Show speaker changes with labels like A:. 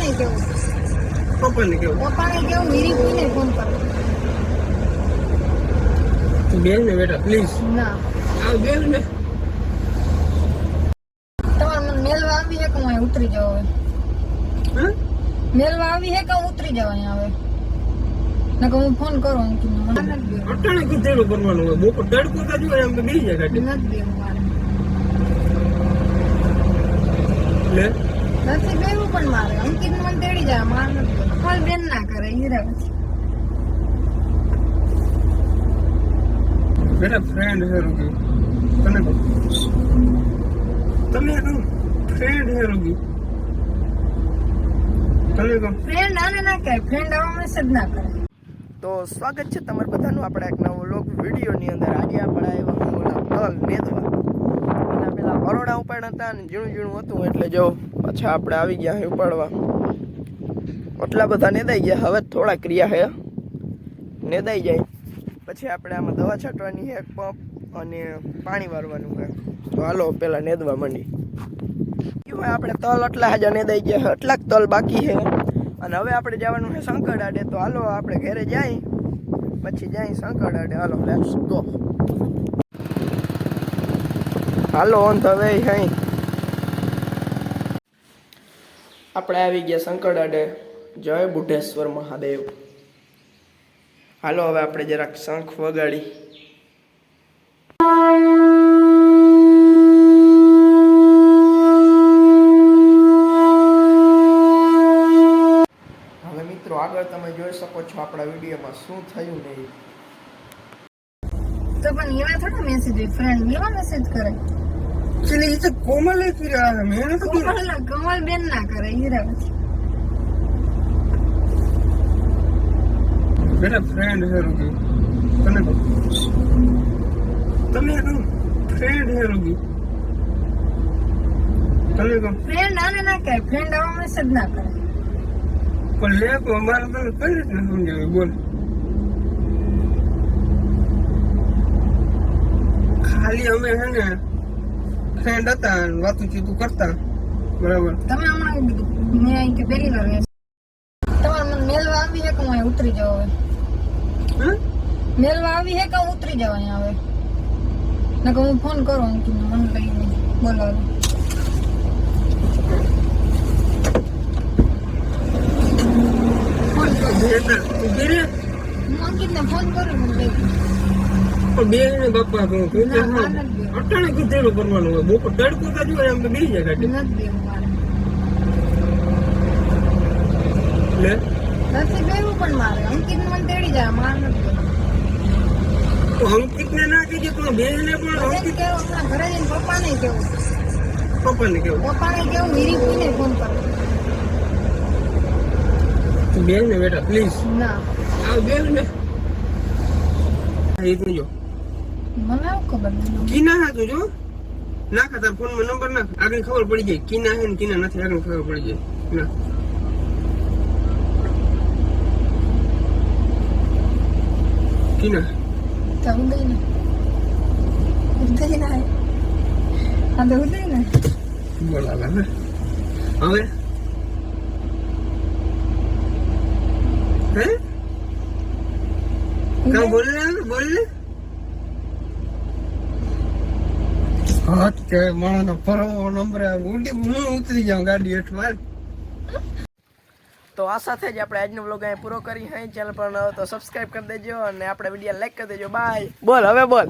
A: પપ્પાને કેવું?
B: પપ્પાને કેવું?
A: પપ્પાને કેવું? વીરીપુને ફોન કરો?
B: બેન ને બેટા પ્લીઝ
A: ના.
B: આવ બેન ને
A: તમારે મને મેલવા આવી હે કે હું ઉતરી જાવ હવે? મેલવા આવી હે કે હું ઉતરી જાવ અહીંયા હવે? નકર હું ફોન કરો અંકિત મને
B: અટાણે કીધેલું કરવાનું હોય. બપોર તડકો તો જોઈએ એમ તો બેસી જાય ગાડી.
A: નથી દેવું મારે.
B: લે.
A: નથી દેવું પણ મારે. અંકિત મને તેડી જાય. મારે નથી બેન ના કરે હીરા પછી.
B: બેટા ફ્રેન્ડ હે રૂગી. તને તમે કહું ફ્રેન્ડ હે રૂગી. તમે કહું
A: ફ્રેન્ડ આને ના કહે ફ્રેન્ડ આવા મેસેજ ના કરે.
C: તો સ્વાગત છે તમારા બધાનું આપણે એક નવો લોક વિડીયોની અંદર. આજે આપણે આવ્યા ઓલા તલ નેદવા ઉપાડ હતા અને ઝીણું ઝીણું હતું એટલે જો પાછા આપણે આવી ગયા હે ઉપાડવા. એટલા બધા નેદાઈ ગયા. હવે થોડા ક્રિયા હે. નેદાઈ જાય. પછી આપણે આમાં દવા છાંટવાની છે પંપ અને પાણી વારવાનું છે તો હાલો, પેલા નેદવા માંડી. આપણે તલ એટલા હજા નેદાઈ ગયા છે એટલાક તલ બાકી છે અને હવે આપણે જવાનું છે આડે. તો હાલો, આપણે ઘરે જાય. પછી જાય શંકરડાડે હાલો લેટ્સ ગો હાલો ઓન ધ વે હઈ આપણે આવી ગયા શંકરડાડે. જય બુઢેશ્વર મહાદેવ. હાલો હવે આપણે જરાક શંખ વગાડી. હવે મિત્રો આગળ તમે જોઈ શકો છો આપણા વિડીયોમાં શું થયું નહીં
A: તો પણ એવા થોડા મેસેજ હોય ફ્રેન્ડ એવા મેસેજ કરે.
B: એટલે એ તો કોમલે છે મેં કર્યા.
A: કમલ કમલ બેન ના કરે હીરા પછી.
B: બેટા ફ્રેન્ડ હે રૂગી. તને તમે કહું ફ્રેન્ડ હે રૂગી. તમે કહું
A: ફ્રેન્ડ આને ના કહે ફ્રેન્ડ આવા મેસેજ ના કરે.
B: પણ લે તો અમારે તને કઈ રીતના સમજાવ્યું બોલ. ખાલી અમે હે ને ફ્રેન્ડ હતા અને વાતું ચીતું કરતા. બરાબર.
A: તમે હમણાં કીધું મેં અહીં કે પહેલી વાર. તમારે મને મેલવા આવી હે કે હું ઉતરી જાઉં હવે? મેલવા આવી હે કે હું ઉતરી જાવ અહીંયા હવે? ને કે હું ફોન કરું અંકિત મને લઈને બોલાવું.
B: ફોન કરું.
A: હું ફોન કરું મને લઈ
B: બે ને બાપા
A: ના. ના.
B: અટાણે કીધેલું કરવાનું હોય. બપોર તડકો તો હોય એમ તો બેસી જાય કાઢી.
A: નથી મારે
B: લે
A: નથી દેવું પણ મારે. અંકિત મને તેડી જાય મારે નથી
B: અંકિત ને ના કીધું પણ બેન ને પણ અંકિત
A: કેવું? હમણાં ઘરે જઈને પપ્પાને કેવું?
B: કેવું?
A: પપ્પાને કેવું? વીરીપુને ફોન કરો.
B: તું બેન ને બેટા પ્લીઝ
A: ના.
B: આવ બેન ને એ જો.
A: મને ખબર
B: કીના હા તું જો. નાખ તાર ફોનમાં નંબર નાખ. આગળ ખબર પડી જાય. કીના હે ને કીના નથી આગળ ખબર પડી જાય. ના. કીના.
A: તો ઉદય ને ઉદય ના આ તો ઉદય ને
B: બોલાવે હવે હવે? હે? કા બોલ ને બોલ ને હાથ કે માણસનો ફરવો નંબર ઉડી હું ઉતરી જાઉં ગાડી હેઠ માર
C: તો આ સાથે જ આપણે આજનો વ્લોગ અહીં પૂરો કરી હે ચેનલ પર ન તો સબસ્ક્રાઇબ કરી દેજો અને આપણે વીડિયો લાઈક કરી દેજો. બાય બોલ, હવે બોલ.